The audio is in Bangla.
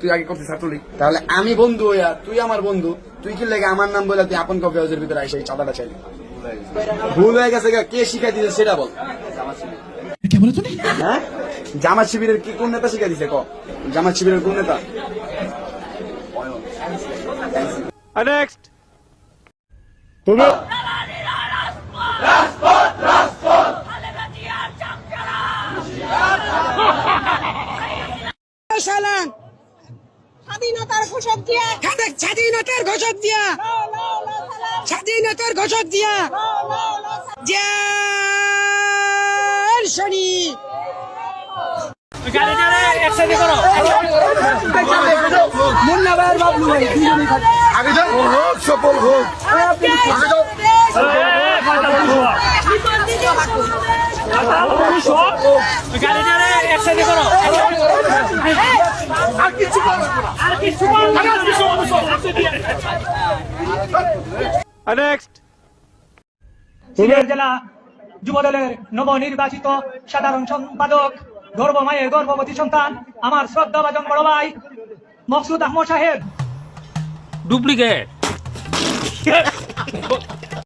তুই আগে করছিস ছাত্রলীগ তাহলে আমি বন্ধু হইয়া তুই আমার বন্ধু তুই কি লাগে আমার নাম বলে তুই আপন কফি হাউসের ভিতরে আইসা এই চাঁদাটা চাইলি। ভুল হয়ে গেছে গা, কে শিখাই দিয়েছে সেটা বল। হ্যাঁ? জামাত শিবিরের কি কোন নেতা শিখাই দিছে ক। জামাত শিবিরের কোন নেতা? নেক্সট সালাম স্বাধীনতার ঘোষক দিয়ে স্বাধীনতার ঘোষক দিয়া স্বাধীনতার ঘোষক দিয়া জয় শনি মুন্না ভাইয়ের বাবলু ভাই দুজনেই আগে যাও হোক সফল হোক আগে যাও নেক্সট সিলেট জেলা যুবদলের নবনির্বাচিত সাধারণ সম্পাদক গর্ব মায়ের গর্ভবতী সন্তান আমার শ্রদ্ধাভাজন বড় ভাই মকসুদ আহমদ সাহেব। ডুপ্লিকেট